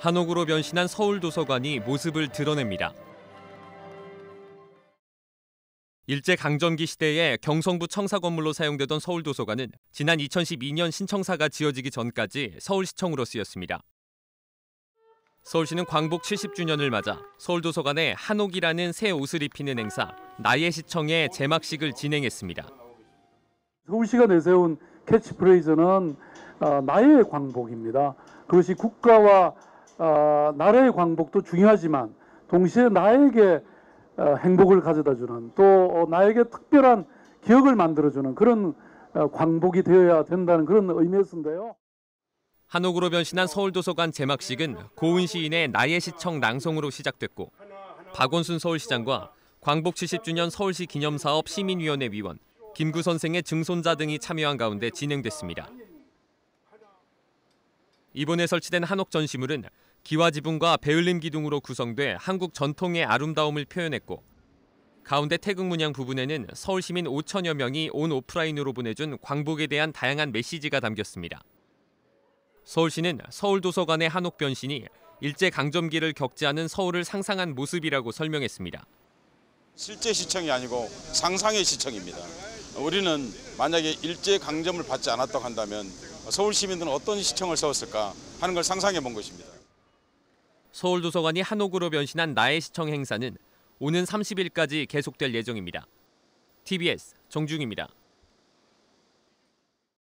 한옥으로 변신한 서울도서관이 모습을 드러냅니다. 일제 강점기 시대에 경성부 청사 건물로 사용되던 서울도서관은 지난 2012년 신청사가 지어지기 전까지 서울시청으로 쓰였습니다. 서울시는 광복 70주년을 맞아 서울도서관에 한옥이라는 새 옷을 입히는 행사 나의 시청의 제막식을 진행했습니다. 서울시가 내세운 캐치프레이즈는 어, 나의 광복입니다. 그것이 국가와 어, 나라의 광복도 중요하지만 동시에 나에게 어, 행복을 가져다주는 또 어, 나에게 특별한 기억을 만들어주는 그런 어, 광복이 되어야 된다는 그런 의미였는데요. 한옥으로 변신한 서울도서관 제막식은 고은 시인의 나의 시청 낭송으로 시작됐고 박원순 서울시장과 광복 70주년 서울시 기념사업 시민위원회 위원, 김구 선생의 증손자 등이 참여한 가운데 진행됐습니다. 이번에 설치된 한옥 전시물은 기와 지붕과 배을림 기둥으로 구성돼 한국 전통의 아름다움을 표현했고 가운데 태극 문양 부분에는 서울 시민 5천여 명이 온 오프라인으로 보내준 광복에 대한 다양한 메시지가 담겼습니다. 서울시는 서울도서관의 한옥 변신이 일제 강점기를 않은 서울을 상상한 모습이라고 설명했습니다. 실제 시청이 아니고 상상의 시청입니다. 우리는 만약에 일제 강점을 받지 않았다고 한다면 서울 시민들은 어떤 시청을 세웠을까 하는 걸 상상해 본 것입니다. 서울도서관이 한옥으로 변신한 나의 시청 행사는 오는 30일까지 계속될 예정입니다. TBS 정중입니다.